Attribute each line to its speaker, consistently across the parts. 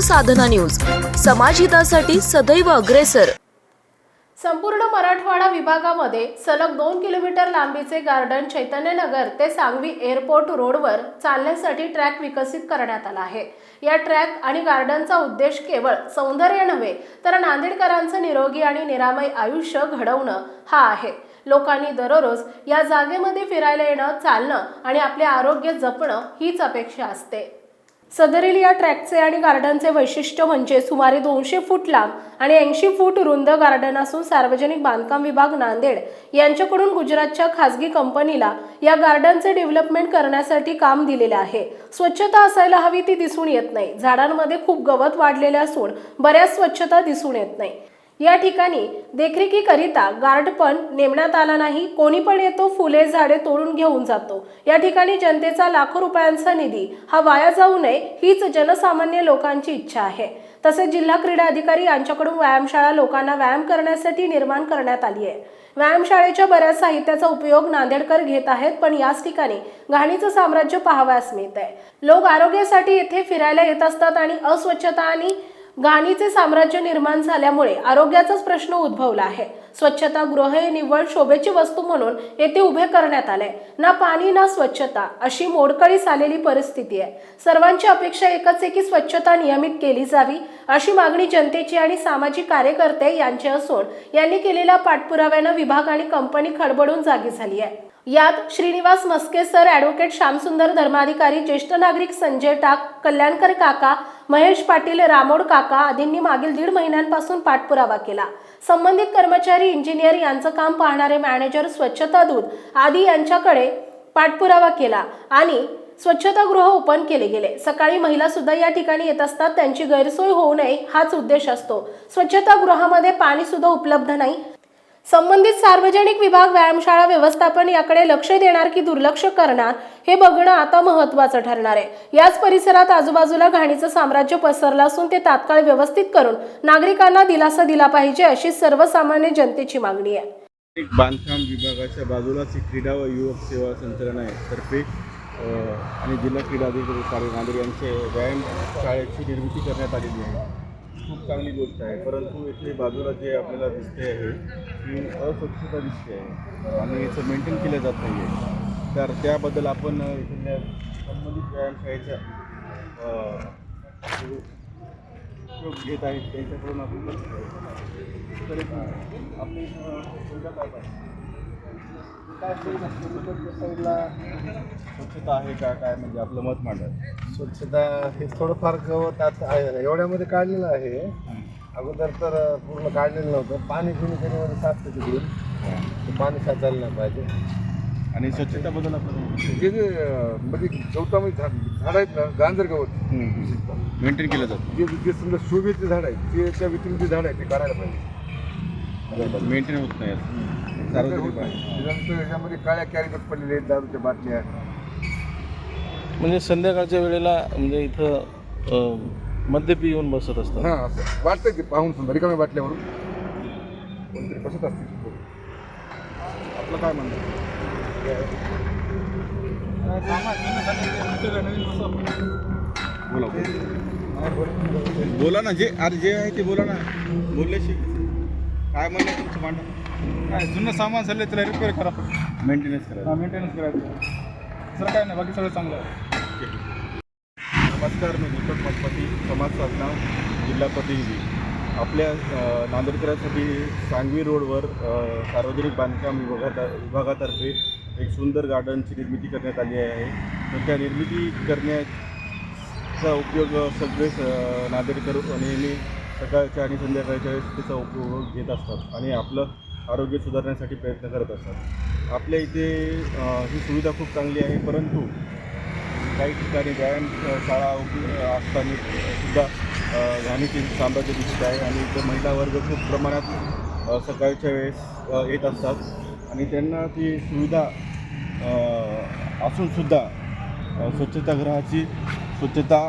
Speaker 1: साधना news. समाजहितासाठी सदैव अग्रेसर.
Speaker 2: संपूर्ण मराठवाडा विभागामध्ये सलग दोन किलोमीटर लांबीचे गार्डन चैतन्यनगर ते सांगवी एअरपोर्ट रोडवर चालण्यासाठी ट्रॅक विकसित करण्यात आला आहे. या ट्रॅक आणि गार्डनचा उद्देश केवळ सौंदर्य नव्हे तर नांदेडकरांचं निरोगी आणि निरामय आयुष्य घडवणं हा आहे. लोकांनी दररोज या जागेमध्ये फिरायला येणं चालणं आणि आपले आरोग्य जपणं हीच अपेक्षा असते. सदरील या ट्रॅकचे आणि गार्डनचे वैशिष्ट्य म्हणजे सुमारे दोनशे फूट लांब आणि ऐंशी फूट रुंद गार्डन असून सार्वजनिक बांधकाम विभाग नांदेड यांच्याकडून गुजरातच्या खासगी कंपनीला या गार्डनचे डेव्हलपमेंट करण्यासाठी काम दिलेले आहे. स्वच्छता असायला हवी ती दिसून येत नाही. झाडांमध्ये खूप गवत वाढलेले असून बऱ्याच स्वच्छता दिसून येत नाही. या ठिकाणी देखरेखीकरिता गार्ड पण नेमण्यात आला नाही. कोणी पण येतो फुले झाडे तोडून घेऊन जातो. या ठिकाणी जनतेचा लाखो रुपयांचा निधी हा वाया जाऊ नये हीच जनसामान्य लोकांची इच्छा आहे. तसेच जिल्हा क्रीडा अधिकारी यांच्याकडून व्यायामशाळा लोकांना व्यायाम करण्यासाठी निर्माण करण्यात आली आहे. व्यायामशाळेच्या बऱ्याच साहित्याचा उपयोग नांदेडकर घेत आहेत पण याच ठिकाणी घाणीचं साम्राज्य पाहावयास मिळत आहे लोक आरोग्यासाठी येथे फिरायला येत असतात आणि अस्वच्छता आणि घाणीचे साम्राज्य निर्माण झाल्यामुळे आरोग्याचाच प्रश्न उद्भवला आहे. स्वच्छता गृह हे निव्वळ शोभेची वस्तू म्हणून येथे उभे करण्यात आले. ना पाणी ना स्वच्छता अशी मोडकळीस आलेली परिस्थिती आहे. सर्वांची अपेक्षा एकच आहे की स्वच्छता नियमित केली जावी अशी मागणी जनतेची आणि सामाजिक कार्यकर्ते यांची असून यांनी केलेल्या पाठपुराव्यानं विभाग आणि कंपनी खडबडून जागी झाली आहे. यात श्रीनिवास मस्के सर ॲडव्होकेट श्यामसुंदर धर्माधिकारी ज्येष्ठ नागरिक संजय टाक कल्याणकर काका महेश पाटील रामोड काका आदींनी मागील दीड महिन्यांपासून पाठपुरावा केला. संबंधित कर्मचारी इंजिनियर यांचं काम पाहणारे मॅनेजर स्वच्छता दूत आदी यांच्याकडे पाठपुरावा केला आणि स्वच्छतागृह ओपन केले गेले. सकाळी महिला सुद्धा या ठिकाणी येत असतात. त्यांची गैरसोय होऊ नये हाच उद्देश असतो. स्वच्छतागृहामध्ये पाणी सुद्धा उपलब्ध नाही. संबंधित सार्वजनिक विभाग व्यायामशाळा व्यवस्थापन याकडे लक्ष देणार की दुर्लक्ष करणार हे बघणं आता महत्वाचं ठरणार आहे. याच परिसरात आजूबाजूला घाणीचं साम्राज्य पसरलं असून ते तात्काळ व्यवस्थित करून नागरिकांना दिलासा दिला पाहिजे अशी सर्वसामान्य जनतेची मागणी आहे.
Speaker 3: बांधकाम विभागाच्या बाजूलाच क्रीडा व युवक सेवा संचलन आहे. तर्फे आणि जिल्हा क्रीडा अधिकारी नांदेड यांचे व्यायाम शाळेची निर्मिती करण्यात आलेली आहे. खूप चांगली गोष्ट आहे. परंतु इथे बाजूला जे आपल्याला दिसते आहे की अस्वच्छता दिसते आहे. आणि याचं मेंटेन केलं जात नाही आहे तर त्याबद्दल आपण इथल्या संबंधित व्यायामशाळेच्या जो उपयोग घेत आहेत त्यांच्याकडून आपण तर आपली सुविधा काय पाहिजे साईडला स्वच्छता आहे का? काय म्हणजे आपलं मत मांडा
Speaker 4: स्वच्छता हे थोडंफार गवत आता आहे. एवढ्यामध्ये काढलेलं आहे. अगोदर तर पूर्ण काढलेलं नव्हतं. पाणी पिणी मध्ये साचतं तिकडून ते पाणी साचायला नाही पाहिजे.
Speaker 3: आणि स्वच्छताबद्दल आपलं
Speaker 4: जे जे म्हणजे गवतामध्ये झाड झाड आहेत ना गांजर गवत.
Speaker 3: मेंटेन केलं जातं.
Speaker 4: जे जे समजा शोभेचे झाड आहेत ते त्या व्यतिरिक्त झाड आहे ते काढायला पाहिजे.
Speaker 3: मेंटेन होत नाही. याचं. सार्वजनिक आहे.
Speaker 4: त्याच्यानंतर ह्याच्यामध्ये काळ्या कॅरीबॅग पडलेले आहेत दारूच्या बाटल्या.
Speaker 5: म्हणजे संध्याकाळच्या वेळेला म्हणजे इथं मद्यपी येऊन बसत असतात.
Speaker 4: हां असं वाटतंय ते पाहून समजा रिकाम्या बाटल्यावरून कोणतरी बसत असतील
Speaker 3: आपलं काय म्हणणं बोला बोला. ना जे अरे जे आहे ते बोला ना. बोलल्याशी. काय म्हणणं तुमचं मांडा
Speaker 6: काय जुनं सामान झालं त्याला रिपेअर करा.
Speaker 3: मेंटेनन्स करा
Speaker 6: मेंटेनन्स करायचं. सर काय नाही बाकी सगळं चांगलं आहे.
Speaker 3: नमस्कार मी दीपक मठपती समाज साधना जिल्हा प्रतिनिधी. आपल्या नांदेडकरांसाठी सांगवी रोडवर सार्वजनिक बांधकाम विभागात विभागातर्फे एक सुंदर गार्डनची निर्मिती करण्यात आली आहे. तर त्या निर्मिती करण्याचा उपयोग सगळे स- नांदेडकर नेहमी सकाळच्या आणि संध्याकाळच्या वेळेस त्याचा उपयोग घेत असतात. आणि आपलं आरोग्य सुधारण्यासाठी प्रयत्न करत असतात. आपल्या इथे ही सुविधा खूप चांगली आहे परंतु काही ठिकाणी व्यायाम शाळा असताना सुद्धा अ, घाणीचे साम्राज्य दिसत आहे आणि इथं महिला वर्ग खूप प्रमाणात सकाळच्या वेळेस येत असतात. आणि त्यांना ती सुविधा असूनसुद्धा स्वच्छतागृहाची स्वच्छता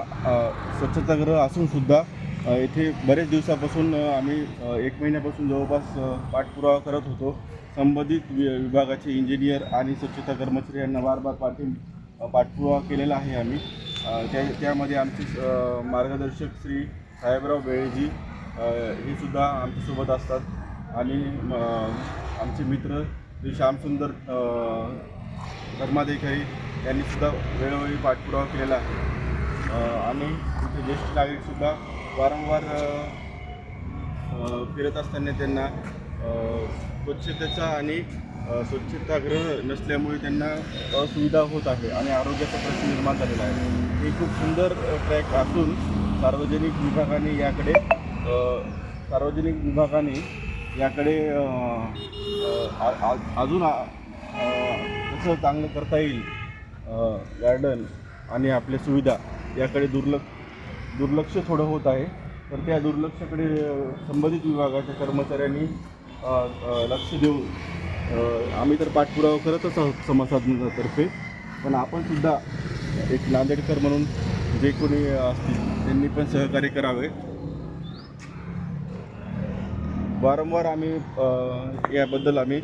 Speaker 3: स्वच्छतागृह असूनसुद्धा येथे बरेच दिवसापासून आम्ही एक महिन्यापासून जवळपास पाठपुरावा करत होतो. संबंधित वि विभागाचे इंजिनियर आणि स्वच्छता कर्मचारी यांना वार पाठी पाठपुरावा केलेला आहे आम्ही. त्या त्यामध्ये आमचे मार्गदर्शक श्री साहेबराव बेळेजी हे सुद्धा आमच्यासोबत असतात. आणि आमचे मित्र श्री श्यामसुंदर धर्मादेखाई यांनीसुद्धा वेळोवेळी पाठपुरावा केलेला आहे. आणि तिथे ज्येष्ठ नागरिकसुद्धा वारंवार फिरत असताना त्यांना स्वच्छतेचा आणि स्वच्छतागृह नसल्यामुळे त्यांना असुविधा होत आहे आणि आरोग्याचा प्रश्न निर्माण झालेला आहे. हे खूप सुंदर ट्रॅक असून सार्वजनिक विभागाने याकडे सार्वजनिक विभागाने याकडे अजून कसं चांगलं करता येईल गार्डन आणि आपल्या सुविधा याकडे दुर्लक्ष दुर्लक्ष थोडं होत आहे. तर त्या दुर्लक्षाकडे संबंधित विभागाच्या कर्मचाऱ्यांनी लक्ष देऊन आम्ही तर पाठपुरावा करतच आहोत समाजसाधनातर्फे पण आपण सुद्धा एक नांदेडकर म्हणून जे कोणी असतील त्यांनी पण सहकार्य करावे. वारंवार आम्ही याबद्दल आम्ही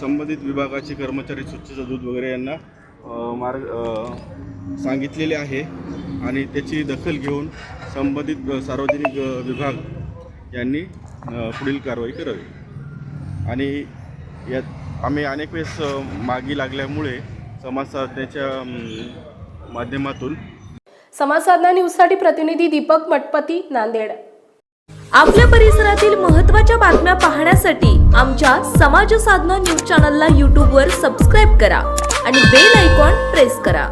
Speaker 3: संबंधित विभागाचे कर्मचारी स्वच्छता दूध वगैरे यांना मार्ग सांगितलेले आहे. आणि त्याची दखल घेऊन संबंधित सार्वजनिक विभाग यांनी पुढील कारवाई करावी. आणि यात आम्ही अनेक वेळेस मागी लागल्यामुळे समाज साधण्याच्या अम, माध्यमातून
Speaker 2: समाज साधना न्यूजसाठी प्रतिनिधी दीपक मटपती नांदेड.
Speaker 1: आपल्या परिसरातील महत्त्वाच्या बातम्या पाहण्यासाठी आमच्या समाज साधना न्यूज चॅनलला यूट्यूबवर सबस्क्राईब करा आणि बेल आयकॉन प्रेस करा.